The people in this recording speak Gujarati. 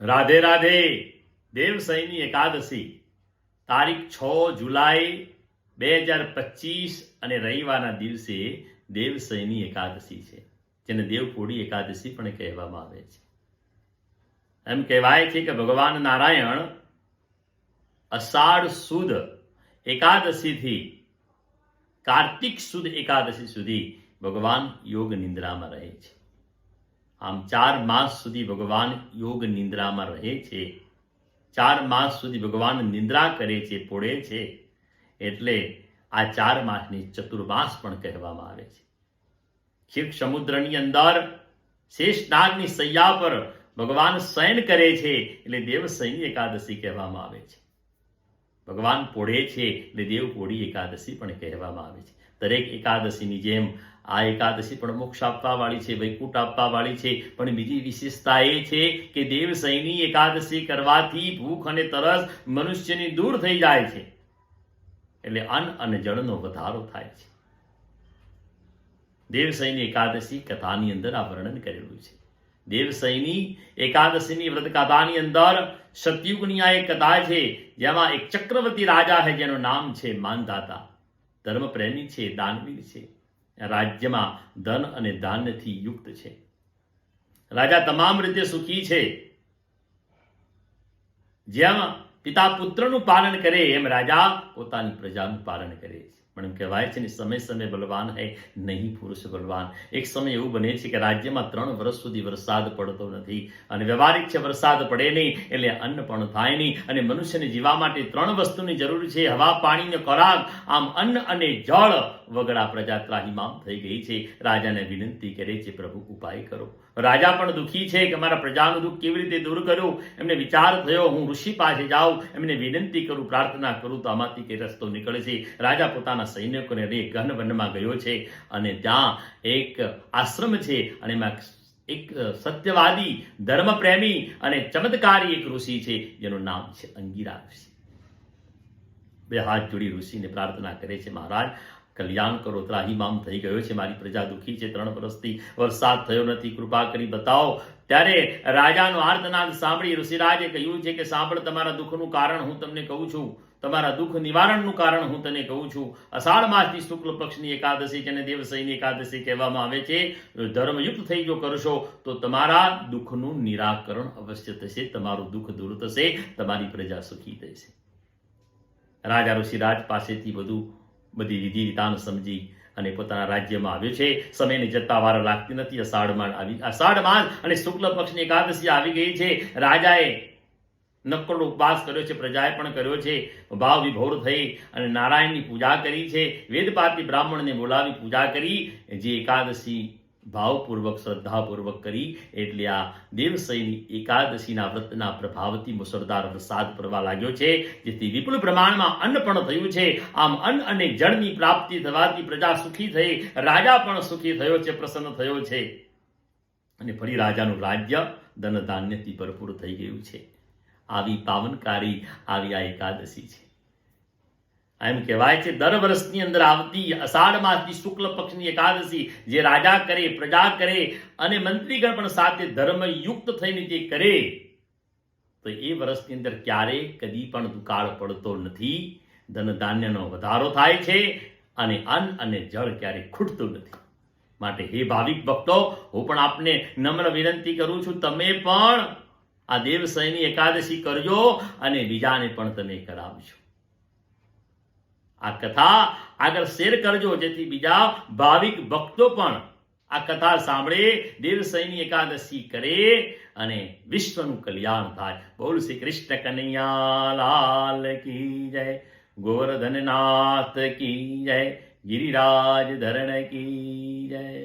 રાધે રાધે દેવસૈની એકાદશી, તારીખ છ જુલાઈ બે હજાર પચીસ અને રવિવારના દિવસે દેવસૈની એકાદશી છે, જેને દેવપોળી એકાદશી પણ કહેવામાં આવે છે. એમ કહેવાય છે કે ભગવાન નારાયણ અષાઢ સુદ એકાદશીથી કાર્તિક સુદ એકાદશી સુધી ભગવાન યોગ નિંદ્રામાં રહે છે. આમ ચાર માસ સુધી ભગવાન યોગ નિંદ્રામાં રહે છે. ચાર માસ સુધી ભગવાન નિંદ્રા કરે છે પોળે છે. એટલે આ ચાર માસની ચતુર્માસ પણ કહેવામાં આવે છે. ક્ષીર સમુદ્રની અંદર શેષ નાગની સૈયા પર ભગવાન શયન કરે છે, એટલે દેવસૈની એકાદશી કહેવામાં આવે છે. ભગવાન પોળે છે, એટલે દેવ પોળી એકાદશી પણ કહેવામાં આવે છે. દરેક એકાદશીની જેમ આ એકાદશી પણ મોક્ષ આપવાવાળી છે, વૈકુંઠ આપવા વાળી છે. પણ બીજી વિશેષતા એ છે કે દેવસૈની એકાદશી કરવાથી ભૂખ અને તરસ મનુષ્યની દૂર થઈ જાય છે. એટલે અન્ન અને જળનો વધારો થાય છે. દેવસૈની એકાદશી કથાની અંદર આ વર્ણન કરેલું છે. દેવસૈની એકાદશીની વ્રત કથાની અંદર સતયુગની આ એક કથા છે, જેમાં એક ચક્રવર્તી રાજા છે, જેનું નામ છે માનદાતા ધર્મપ્રેમી છે, દાનવીર છે. રાજ્યમાં ધન અને ધાન્યથી યુક્ત છે. રાજા તમામ રીતે સુખી છે. જેમ પિતા પુત્રનું પાલન કરે, એમ રાજા પોતાની પ્રજાનું પાલન કરે છે. પણ એમ કહેવાય છે ને, સમય સમય બલવાન હૈ, નહીં પુરુષ બલવાન. એક સમય એવું બને છે કે રાજ્યમાં ત્રણ વર્ષ સુધી વરસાદ પડતો નથી અને વ્યવહારિક છે, વરસાદ પડે નહીં એટલે અન્ન પણ થાય નહીં અને મનુષ્યને જીવા માટે ત્રણ વસ્તુની જરૂર છે, હવા, પાણી ને ખોરાક. આમ અન્ન અને જળ વગડા પ્રજા ત્રાહિમામ થઈ ગઈ છે. રાજાને વિનંતી કરે છે, પ્રભુ, ઉપાય કરો. રાજા પણ દુઃખી છે કે મારા પ્રજાનું દુઃખ કેવી રીતે દૂર કરું? એમને વિચાર થયો, હું ઋષિ પાસે જાઉં. એમને વિનંતી કરું, પ્રાર્થના કરું તો આમાંથી કે રસ્તો નીકળે છે. રાજા પોતાના સૈનિકોને રે ઘન વનમાં ગયો છે અને ત્યાં એક આશ્રમ છે અને એમાં એક સત્યવાદી, ધર્મપ્રેમી અને ચમત્કારી એક ઋષિ છે, જેનું નામ છે અંગીરા ઋષિ. બે હાથ જોડી ઋષિને પ્રાર્થના કરે છે, મહારાજ, કલ્યાણ કરો. ત્રાહીમામ થઈ ગયો છે, મારી પ્રજા દુઃખી છે, ત્રણ વર્ષથી વરસાદ થયો નથી, કૃપા કરી બતાવો. ત્યારે રાજાનો આર્તનાદ સાંભળી ઋષિરાજે કહ્યું છે કે, સાંભળ, તમારા દુઃખનું કારણ હું તમને કહું છું. તમારા દુઃખ નિવારણનું કારણ હું તને કહું છું. અષાઢ માસની શુક્લ પક્ષની એકાદશી જેને દેવસૈની એકાદશી કહેવામાં આવે છે, ધર્મયુક્ત થઈ જો કરશો, તો તમારા દુઃખનું નિરાકરણ અવશ્ય થશે, તમારું દુઃખ દૂર થશે, તમારી પ્રજા સુખી થશે રાજા ઋષિરાજ પાસેથી બધું, બધી વિધિ વિધાન સમજી અને પોતાના રાજ્યમાં આવ્યો છે. સમયની જતા વાર લાગતી નથી. અષાઢમાં આવી, અષાઢ માસ અને શુક્લ પક્ષની એકાદશી આવી ગઈ છે. રાજાએ નક્કડ ઉપવાસ કર્યો છે, પ્રજાએ પણ કર્યો છે. ભાવ વિભોર થઈ અને નારાયણની પૂજા કરી છે. વેદપાતી બ્રાહ્મણને બોલાવી પૂજા કરી. જે એકાદશી ભાવપૂર્વક, શ્રદ્ધાપૂર્વક કરી. એટલે આ દેવશયની એકાદશીના વ્રતના પ્રભાવથી મુસળધાર વરસાદ પડવા લાગ્યો છે. જેથી વિપુલ પ્રમાણમાં અન્ન પણ થયું છે. આમ અન્ન અને જળની પ્રાપ્તિ થવાથી પ્રજા સુખી થઈ, રાજા પણ સુખી થયો છે, પ્રસન્ન થયો છે. અને ફરી રાજાનું રાજ્ય ધન ધાન્યથી ભરપૂર થઈ ગયું છે. આવી પાવનકારી આવી આ એકાદશી છે. એમ કહેવાય છે, દર વર્ષની અંદર આવતી અષાઢ માસની શુક્લ પક્ષની એકાદશી જે રાજા કરે, પ્રજા કરે અને મંત્રીગણ પણ સાથે ધર્મયુક્ત થઈને જે કરે, તો એ વર્ષની અંદર ક્યારેય કદી પણ દુકાળ પડતો નથી. ધન ધાન્યનો વધારો થાય છે અને અન્ન અને જળ ક્યારેય ખૂટતું નથી. માટે હે ભાવિક ભક્તો, હું પણ આપને નમ્ર વિનંતી કરું છું, તમે પણ આ દેવસૈની એકાદશી કરજો અને બીજાને પણ તમે કરાવજો. આ કથા આગળ શેર કરજો, જેથી બીજા ભાવિક ભક્તો પણ આ કથા સાંભળે, દેવસૈની એકાદશી કરે અને વિશ્વનું કલ્યાણ થાય. બોલ શ્રી કૃષ્ણ કનૈયા, લાલ કી જય, ગોવર્ધનનાથ કી જય, ગિરિરાજ ધરણ કી જય.